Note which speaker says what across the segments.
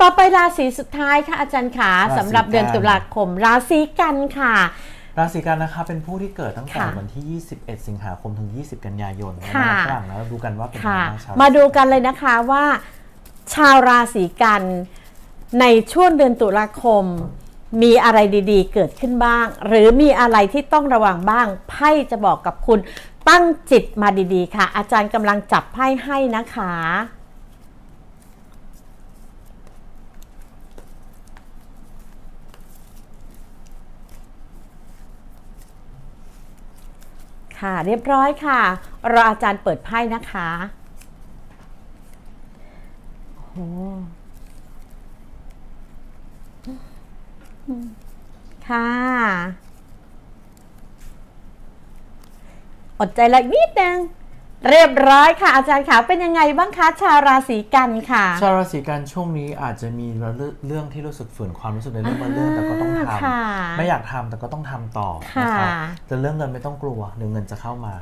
Speaker 1: ต่อไปราศีสุดท้ายค่ะอาจารย์ขา
Speaker 2: ราศี
Speaker 1: สำหรับเดือน
Speaker 2: กัน
Speaker 1: ตุลาคม ราศีกันค่ะ
Speaker 2: ราศีกันนะคะเป็นผู้ที่เกิดตั้งแต่
Speaker 1: ค่ะ
Speaker 2: วันที่ 21 สิงหาคมถึง 20 กันยายน
Speaker 1: ค่ะ
Speaker 2: ฝรั่งนะเราดูกันว่าเป็นยัง
Speaker 1: ค่ะ
Speaker 2: ไงบ้างชาว
Speaker 1: มาดูกันเลยนะคะว่า ชาวราศีกันในช่วงเดือนตุลาคม มีอะไรดีๆ เกิดขึ้นบ้าง หรือมีอะไรที่ต้องระวังบ้างไพ่จะบอกกับคุณตั้งจิตมาดีๆ ค่ะ อาจารย์กำลังจับไพ่ให้นะคะ ค่ะ เรียบร้อยค่ะ รออาจารย์เปิดไพ่นะคะโอ้ค่ะ อดใจละนิดนึง เรียบร้อยค่ะอาจารย์ค่ะเป็นยังไงบ้างคะชาวราศีกันค่ะ
Speaker 2: ชาวราศีกันช่วงนี้อาจจะมีเรื่องที่รู้สึกฝืนความรู้สึกในเรื่องบางเรื่องแต่ก็ต้องท
Speaker 1: ค่ะำ
Speaker 2: ไม่อยากทำแต่ก็ต้องทำต่อ
Speaker 1: ค่ะ
Speaker 2: นะครับแต่เรื่องเงินไม่ต้องกลัวเดี๋ยวเงินจะเข้ามา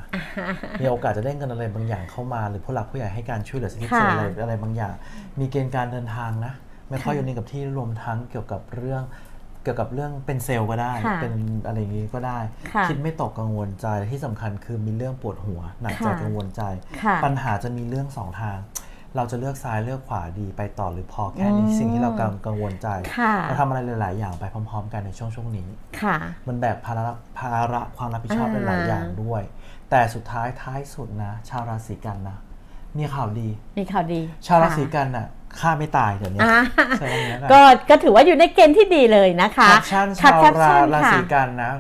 Speaker 2: มีโอกาสจะได้เงินอะไรบางอย่างเข้ามา หรือผู้หลักผู้ใหญ่ให้การช่วยเหลือสิทธิ
Speaker 1: ค่ะ
Speaker 2: อะไรอะไรบางอย่าง มีเกณฑ์การเดินทางนะ ไม่ค่อยอยู่นิ่งกับที่รวมทั้งเกี่ยวกับเรื่อง เกี่ยวกับเรื่องเป็นเซลล์ก็ได้
Speaker 1: ค่ะ
Speaker 2: เป็นอะไรอย่างนี้ก็ได้
Speaker 1: ค่ะ
Speaker 2: คิดไม่ตกกังวลใจที่สำคัญคือมีเรื่องปวดหัว หนักใจ
Speaker 1: ค่ะ
Speaker 2: กังวลใจ
Speaker 1: ค่ะ
Speaker 2: ปัญหาจะมีเรื่องสองทาง เราจะเลือกซ้ายเลือกขวาดีไปต่อหรือพอแค่นี้
Speaker 1: อืม
Speaker 2: สิ่งที่เรากังกังวลใจ
Speaker 1: ค่ะ
Speaker 2: เราทำอะไรหลาย ๆ อย่างไปพร้อม ๆ กันในช่วงช่วงนี้
Speaker 1: ค่ะ
Speaker 2: มันแบกภาระภาระความรับผิดชอบ
Speaker 1: อ่า
Speaker 2: หลายๆอย่างด้วย แต่สุดท้ายท้ายสุดนะ ชาวราศีกันนะ มีข่าวดี
Speaker 1: มีข่าวดี
Speaker 2: ชาวรา
Speaker 1: ค่ะ
Speaker 2: ศีกันน่ะ ฆ่าไม่ตายเดี๋ยวนี้
Speaker 1: อ่า
Speaker 2: ใช่คำนี้นะ
Speaker 1: ก็ก็ถือว่าอยู่ในเกณฑ์ที่ดีเลยนะคะ
Speaker 2: แคปชั่น
Speaker 1: ค่ะ
Speaker 2: ชาว
Speaker 1: แคป
Speaker 2: รา
Speaker 1: ชั่น
Speaker 2: รา
Speaker 1: ค่ะ
Speaker 2: ศีกันนะ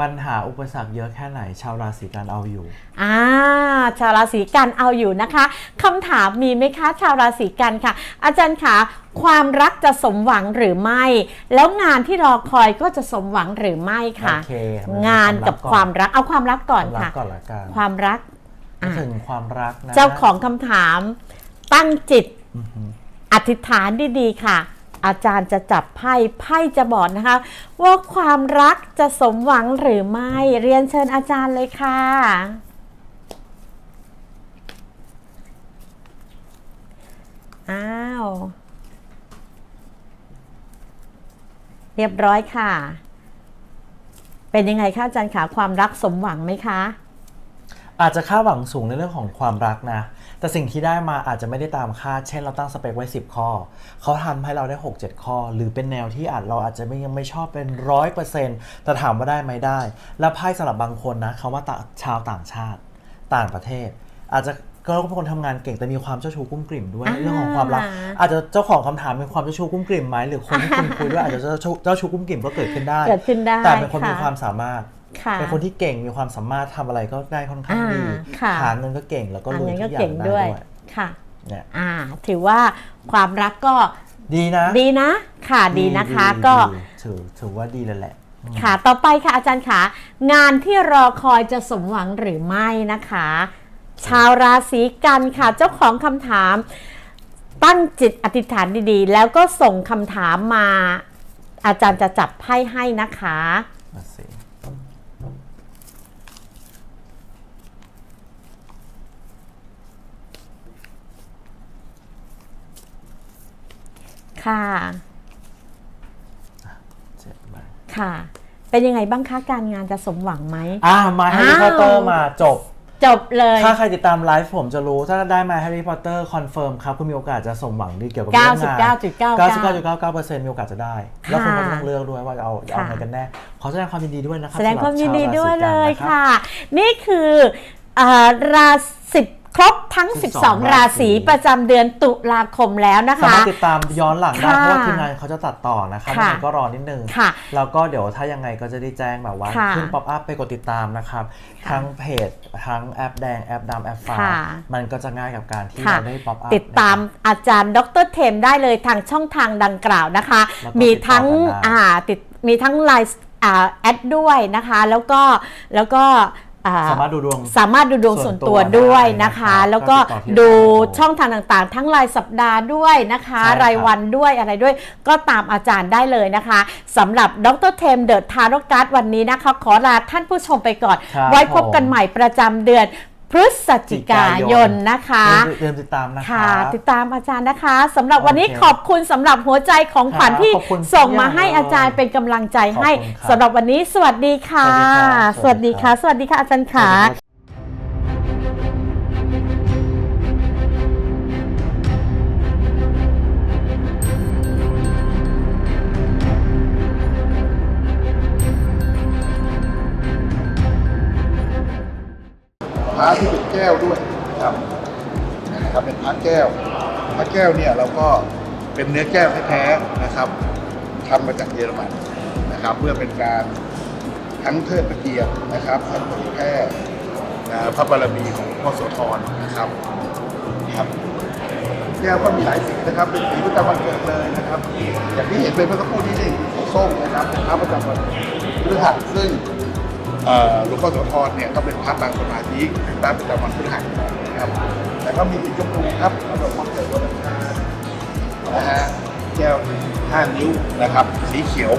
Speaker 2: ปัญหาอุปสรรคเยอะแค่ไหน ชาวราศีกันเอาอยู่
Speaker 1: อ่า ชาวราศีกันเอาอยู่นะคะคำถามมีไหมคะ ชาวราศีกันค่ะ อาจารย์คะความรักจะสมหวังหรือไม่ แล้วงานที่รอคอยก็จะสมหวังหรือไม่ค่ะ
Speaker 2: โอเค
Speaker 1: งานกับความรักเอาความรักก่อน
Speaker 2: รั
Speaker 1: ค่ะ
Speaker 2: กก่อนละกัน
Speaker 1: ความรัก
Speaker 2: พูดถึงความรักนะ
Speaker 1: เจ้าของคำถามตั้งจิต
Speaker 2: อ
Speaker 1: ธิษฐานดีๆค่ะ อาจารย์จะจับไพ่ไพ่จะบอกนะคะ ว่าความรักจะสมหวังหรือไม่ เรียนเชิญอาจารย์เลยค่ะ อ้าว เรียบร้อยค่ะ เป็นยังไงคะอาจารย์ขาความรักสมหวังไหมคะ
Speaker 2: อาจจะคาดหวังสูงในเรื่องของความรักนะ แต่สิ่งที่ได้มาอาจจะไม่ได้ตามคาด เช่นเราตั้งสเปคไว้ 10 ข้อ เขาทำให้เราได้ 6 7 ข้อ หรือเป็นแนวที่อาจเราอาจจะไม่ยังไม่ชอบเป็นร้อยเปอร์เซ็นต์แต่ถามว่าได้ไหมได้ และไพ่สำหรับบางคนนะคำว่าตาชาวต่างชาติ ต่างประเทศ อาจจะก็เป็นคนทำงานเก่งแต่มีความเจ้าชู้กุ้มกลิ่มด้วย
Speaker 1: อ่า
Speaker 2: เรื่องของความรัก อาจจะเจ้าของคำถามมีความเจ้าชู้กุ้มกลิ่มไหมหรือคนที่คุณคุยด้วยอาจจะเจ้าชู้เจ้าชู้กุ้มกลิ่มก็เกิดขึ้นได้
Speaker 1: เกิดขึ้นได้
Speaker 2: แต่เป็นคนมี
Speaker 1: ค่ะ
Speaker 2: ความสามารถ
Speaker 1: ค่ะ
Speaker 2: เป็นคนที่เก่งมีความสามารถทำอะไรก็ได้ค่อนข้างดี
Speaker 1: อ่าค่ะ
Speaker 2: หาเงินก็เก่งแล้วก็
Speaker 1: อัน
Speaker 2: รวย
Speaker 1: นั้น
Speaker 2: ทุ
Speaker 1: ก็
Speaker 2: กอย่า
Speaker 1: เก่
Speaker 2: ง
Speaker 1: ง
Speaker 2: ได้
Speaker 1: ด้
Speaker 2: ด้
Speaker 1: ว
Speaker 2: วยย
Speaker 1: ค่ะ
Speaker 2: เนี่ย
Speaker 1: อ่าถือว่าความรักก็
Speaker 2: ดีนะ
Speaker 1: ดีนะ ค่ะดีนะคะ
Speaker 2: ดี
Speaker 1: ก็
Speaker 2: ดีถือถือว่าดีเลยแหละ
Speaker 1: ค่ะ ต่อไปค่ะอาจารย์ขางานที่รอคอยจะสมหวังหรือไม่นะคะ ชาวราศีกันค่ะ เจ้าของคำถาม ตั้งจิตอธิษฐานดีๆ แล้วก็ส่งคำถามมา อาจารย์จะจับไพ่ให้นะคะ
Speaker 2: มาสิ
Speaker 1: ค่ะ
Speaker 2: เจ็บไหม
Speaker 1: ค่ะ เป็นยังไงบ้างคะการงานจะสมหวังไหม
Speaker 2: อะมาแฮร์รี่
Speaker 1: อ้าว
Speaker 2: พอตเตอร์มาจบ
Speaker 1: จบเลย
Speaker 2: ถ้าใครติดตามไลฟ์ผมจะรู้ ถ้าได้มาแฮร์รี่พอตเตอร์คอนเฟิร์มครับ คุณมีโอกาสจะสมหวังดีเกี่ยวกับเรื่องงาน
Speaker 1: 99.99
Speaker 2: 99.99%มีโอกาสจะได้ แล้วคุณก็ต้องเลือกด้วยว่าจะเอาจะเอาไงกันแน่ ขอแสดงความยินดีด้วยนะครับ
Speaker 1: แสดงความยินดีด้วย
Speaker 2: สำห
Speaker 1: เล
Speaker 2: รับ
Speaker 1: ย
Speaker 2: ชาวราศีกันนรับ
Speaker 1: ค่ะ นี่คือเอ่อราสิบ ครบทั้ง
Speaker 2: 12
Speaker 1: 12 ราศีประจำเดือนตุลาคมแล้วนะ
Speaker 2: สา
Speaker 1: คะ
Speaker 2: มารถติดตามย้อนหลังได้
Speaker 1: ค่ะ
Speaker 2: เพราะว่าทีมงานเขาจะตัดต่อนะครับ
Speaker 1: ค่ะ
Speaker 2: ยังไงก็รอนิดนึง
Speaker 1: ค่ะ
Speaker 2: แล้วก็เดี๋ยวถ้ายังไงก็จะได้แจ้งแบบว่า
Speaker 1: ค่ะ
Speaker 2: ขึ้นป๊อปอัพไปกดติดตามนะครับ
Speaker 1: ค่ะ
Speaker 2: ทั้งเพจ ทั้งแอปแดง แอปดำแอปฟ้า
Speaker 1: ค่ะ
Speaker 2: มันก็จะง่ายกับการที่
Speaker 1: ค่ะ
Speaker 2: เราได้ป๊อปอัพ
Speaker 1: ติดตามอาจารย์ดรเทมได้เลยทางช่องทางดังกล่าวนะคะ
Speaker 2: แล้วก็
Speaker 1: มีทั้ง
Speaker 2: ติดต่อกันได้
Speaker 1: อ่าติดมีทั้งไลน์อ่าแอดด้วยนะคะ แล้วก็แล้วก็อ่า
Speaker 2: สามารถดูดวง
Speaker 1: สามารถดูดวง
Speaker 2: ส่
Speaker 1: ส่ว
Speaker 2: วนน
Speaker 1: ตั
Speaker 2: ตัวว
Speaker 1: ด้วย
Speaker 2: ได้
Speaker 1: นะคะ
Speaker 2: นะครับ
Speaker 1: แล้วก็
Speaker 2: ก็ติดต่อที่
Speaker 1: ดู
Speaker 2: ร้าน
Speaker 1: ช่องทางต่างๆ ทั้งรายสัปดาห์ด้วยนะคะ
Speaker 2: ใช่ครับ
Speaker 1: รายวันด้วยอะไรด้วย ก็ตามอาจารย์ได้เลยนะคะสำหรับดรเทมเดอะทารการ์ดวันนี้นะคะ ขอลาท่านผู้ชมไปก่อน
Speaker 2: ครับ
Speaker 1: ไว้พบกัน
Speaker 2: ผม
Speaker 1: ใหม่ประจำเดือน พฤศจิกายนนะคะ
Speaker 2: เริ่มติดตามนะคะ
Speaker 1: ค่ะติดตามอาจารย์นะคะสำหรับวันนี้
Speaker 2: โอเค
Speaker 1: ขอบคุณสำหรับหัวใจของขวัญ
Speaker 2: ค่ะ
Speaker 1: ที่
Speaker 2: ขอบคุณ
Speaker 1: ส่งมาให้
Speaker 2: ทุกอย่าง
Speaker 1: อาจารย์เป็นกำลังใจให้
Speaker 2: ขอบคุณครับ
Speaker 1: สำหรับวันนี้สวัสดีค่ะ
Speaker 2: ส
Speaker 1: ส
Speaker 2: วั
Speaker 1: วั
Speaker 2: ส
Speaker 1: ส
Speaker 2: ดี
Speaker 1: ดี
Speaker 2: ครั
Speaker 1: ค่ะ
Speaker 2: บ
Speaker 1: สวัสดีค่ะอาจารย์ขา
Speaker 3: ก้วด้วยนะครับนะครับเป็นพระแก้วพระแก้วเนี่ยเราก็เป็นเนื้อแก้วแท้ๆนะครับทำมาจากเยอรมันนะครับ เพื่อเป็นการทั้งเทิดพระเกียรตินะครับทั้งเผยแพร่พระบารมีของพ่อโสธรนะครับครับแก้วก็มีหลายสีนะครับ เป็นสีประจำวันเกิดเลยนะครับ อย่างที่เห็นเป็นเมื่อสักครู่นี้นี่ส้มนะครับเป็นพระประจำวันพฤหัสซึ่ง หลวงพ่อโสธรเนี่ยก็เป็นพระปางสมาธิเป็นพระประจำวันพฤหัสนะครับแล้วก็มีสีชมพูครับสำหรับวันเกิดวันอังคารนะฮะแก้วห้านิ้วนะครับ สีเขียว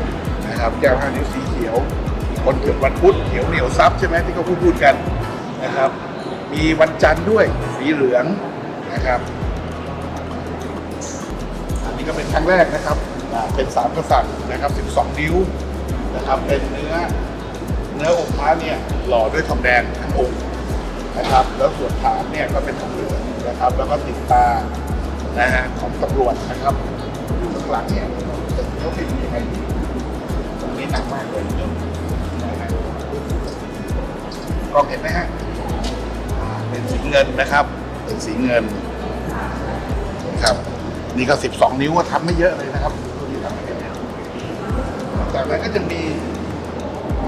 Speaker 3: นะครับแก้วห้านิ้วสีเขียว คนเกิดวันพุธเขียวเหนียวซับใช่ไหมที่เขาพูดพูดกันนะครับ มีวันจันทร์ด้วยสีเหลืองนะครับอันนี้ก็เป็นครั้งแรกนะครับเป็นสามกษัตริย์นะครับ 12 นิ้วนะครับ เป็นเนื้อ เนื้อองค์พระเนี่ยหล่อด้วยทองแดงทั้งองค์นะครับ แล้วส่วนฐานเนี่ยก็เป็นทองเหลืองนะครับ แล้วก็ติดตานะฮะของตำรวจนะครับอยู่ข้างหลังเนี่ยเป็นเนื้อเป็นยังไงตรงนี้หนักมากเลยนะฮะกล้องเห็นไหมฮะเป็นสีเงินนะครับ เป็นสีเงินนะครับ นี่ก็ 12 นิ้วทำไม่เยอะเลยนะครับตัวนี้ทำไม่เยอะจากนั้นก็จะมี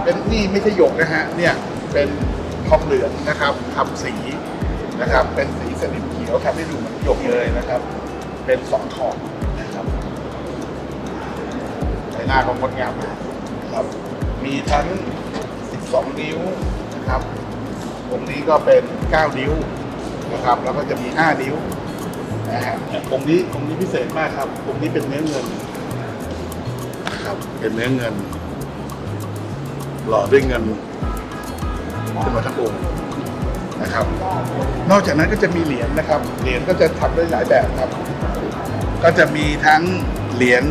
Speaker 3: เป็นนี่ไม่ใช่หยกนะฮะเนี่ยเป็นทองเหลืองนะครับทำสีนะครับเป็นสีสนิมเขียวทำให้ดูเหมือนหยกเลยนะครับ เป็นสองทองนะครับใบหน้าของงดงามมากนะครับมีทั้ง 12 นิ้วนะครับองค์นี้ก็เป็น 9 นิ้วนะครับ แล้วก็จะมี 5 นิ้วนะฮะองค์นี้องค์นี้พิเศษมากครับองค์นี้เป็นเนื้อเงินนะครับเป็นเนื้อเงิน หล่อด้วยเงินขึ้นมาทั้งองค์นะครับ นอกจากนั้นก็จะมีเหรียญนะครับ เหรียญก็จะทำได้หลายแบบครับ ก็จะมีทั้งเหรียญ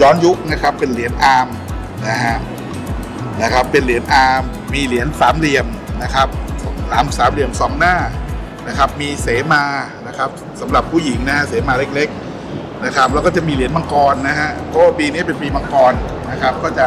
Speaker 3: ย้อนยุคนะครับ เป็นเหรียญอาร์มนะฮะนะครับ เป็นเหรียญอาร์มมีเหรียญสามเหลี่ยมนะครับสามสามเหลี่ยมสองหน้านะครับ มีเสมานะครับสำหรับผู้หญิงนะฮะเสมาเล็ก ๆนะครับ แล้วก็จะมีเหรียญมังกรนะฮะเพราะปีนี้เป็นปีมังกรนะครับ ก็จะ